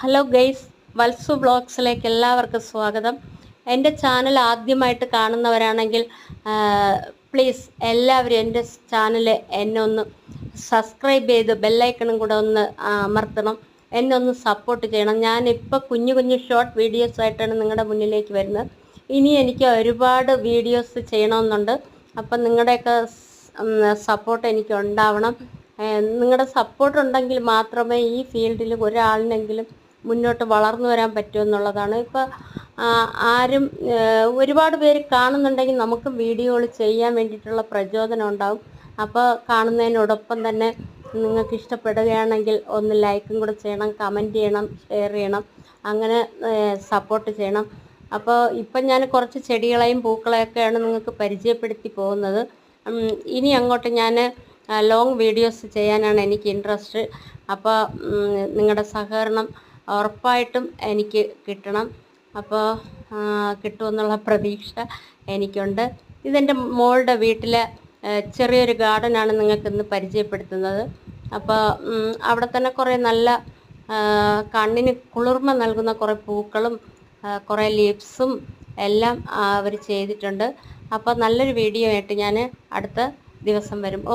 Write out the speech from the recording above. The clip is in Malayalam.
ഹലോ ഗൈസ് വത്സു ബ്ലോഗ്സിലേക്ക് എല്ലാവർക്കും സ്വാഗതം. എന്റെ ചാനൽ ആദ്യമായിട്ട് കാണുന്നവരാണെങ്കിൽ പ്ലീസ് എല്ലാവരും എന്റെ ചാനൽ എന്നെ ഒന്ന് സബ്സ്ക്രൈബ് ചെയ്ത് ബെല്ലൈക്കണും കൂടെ ഒന്ന് അമർത്തണം. എന്നെ ഒന്ന് സപ്പോർട്ട് ചെയ്യണം. ഞാനിപ്പോൾ കുഞ്ഞു കുഞ്ഞു ഷോർട്ട് വീഡിയോസ് ആയിട്ടാണ് നിങ്ങളുടെ മുന്നിലേക്ക് വരുന്നത്. ഇനി എനിക്ക് ഒരുപാട് വീഡിയോസ് ചെയ്യണമെന്നുണ്ട്. അപ്പം നിങ്ങളുടെയൊക്കെ സപ്പോർട്ട് എനിക്ക് ഉണ്ടാവണം. നിങ്ങളുടെ സപ്പോർട്ട് ഉണ്ടെങ്കിൽ മാത്രമേ ഈ ഫീൽഡിൽ ഒരാളിനെങ്കിലും മുന്നോട്ട് വളർന്നു വരാൻ പറ്റുമെന്നുള്ളതാണ് ഇപ്പോൾ ആരും ഒരുപാട് പേര് കാണുന്നുണ്ടെങ്കിൽ നമുക്ക് വീഡിയോകൾ ചെയ്യാൻ വേണ്ടിയിട്ടുള്ള പ്രചോദനം ഉണ്ടാവും. അപ്പോൾ കാണുന്നതിനോടൊപ്പം തന്നെ നിങ്ങൾക്ക് ഇഷ്ടപ്പെടുകയാണെങ്കിൽ ഒന്ന് ലൈക്കും കൂടെ ചെയ്യണം കമന്റ് ചെയ്യണം ഷെയർ ചെയ്യണം അങ്ങനെ സപ്പോർട്ട് ചെയ്യണം. അപ്പോൾ ഇപ്പം ഞാൻ കുറച്ച് ചെടികളെയും പൂക്കളെയൊക്കെയാണ് നിങ്ങൾക്ക് പരിചയപ്പെടുത്തി പോകുന്നത്. ഇനി അങ്ങോട്ട് ഞാൻ ലോങ് വീഡിയോസ് ചെയ്യാനാണ് എനിക്ക് ഇൻട്രസ്റ്റ് അപ്പോൾ നിങ്ങളുടെ സഹകരണം ഉറപ്പായിട്ടും എനിക്ക് കിട്ടണം. അപ്പോൾ കിട്ടുമെന്നുള്ള പ്രതീക്ഷ എനിക്കുണ്ട്. ഇതെന്റെ മോളുടെ വീട്ടിലെ ആ, ചെറിയൊരു ഗാർഡനാണ് നിങ്ങൾക്ക് ഇന്ന് പരിചയപ്പെടുത്തുന്നത് അപ്പോൾ അവിടെ തന്നെ കുറേ നല്ല കണ്ണിന് കുളിർമ നൽകുന്ന കുറേ പൂക്കളും കുറേ ലീവ്സും എല്ലാം അവർ ചെയ്തിട്ടുണ്ട്. അപ്പോൾ നല്ലൊരു വീഡിയോ ആയിട്ട് ഞാൻ അടുത്ത ദിവസം വരും. ഓക്കെ